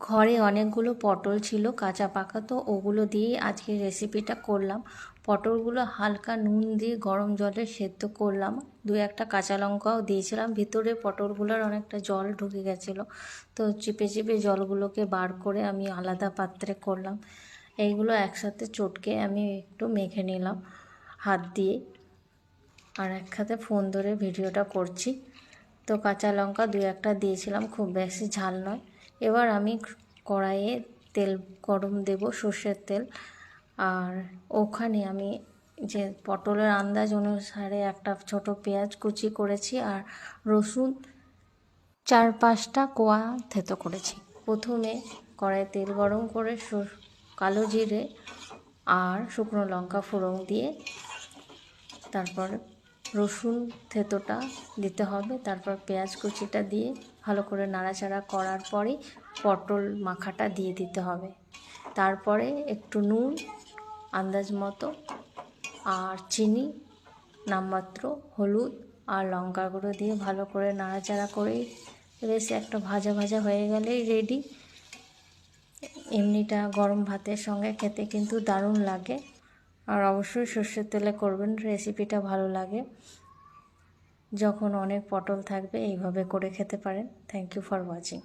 ঘরে অনেকগুলো পটল ছিল, কাঁচা পাকা, তো ওগুলো দিয়েই আজকে রেসিপিটা করলাম। পটলগুলো হালকা নুন দিয়ে গরম জলে সেদ্ধ করলাম। দু একটা কাঁচা লঙ্কাও দিয়েছিলাম, ভিতরে পটলগুলোর অনেকটা জল ঢুকে গেছিল, তো চিপে চিপে জলগুলোকে বার করে আমি আলাদা পাত্রে করলাম। এইগুলো একসাথে চটকে আমি একটু মেখে নিলাম হাত দিয়ে। আর এক ফোন ধরে ভিডিওটা করছি। তো কাঁচা লঙ্কা দু একটা দিয়েছিলাম, খুব বেশি ঝাল নয়। এবার আমি কড়াইয়ে তেল, গরম দেব সর্ষের তেল। আর ওখানে আমি যে পটলের আন্দাজ অনুসারে একটা ছোট পেঁয়াজ কুচি করেছি আর রসুন চার পাঁচটা কোয়া থেতো করেছি। প্রথমে কড়াই তেল গরম করে কালো জিরে আর শুকনো লঙ্কা ফোড়ন দিয়ে তারপর রসুন থেতোটা দিতে হবে, তারপর পেঁয়াজ কুচিটা দিয়ে ভালো করে নাড়াচাড়া করার পরে পটল মাখাটা দিয়ে দিতে হবে। তারপরে একটু নুন আন্দাজ মতো আর চিনি, নামমাত্র হলুদ আর লঙ্কা গুঁড়ো দিয়ে ভালো করে নাড়াচাড়া করে বেশ একটা ভাজা ভাজা হয়ে গেলেই রেডি এমনিটা গরম ভাতের সঙ্গে খেতে কিন্তু দারুণ লাগে। আর অবশ্যই সর্ষের তেলে করবেন রেসিপিটা ভালো লাগে। যখন অনেক পটল থাকবে, এইভাবে করে খেতে পারেন। Thank you for watching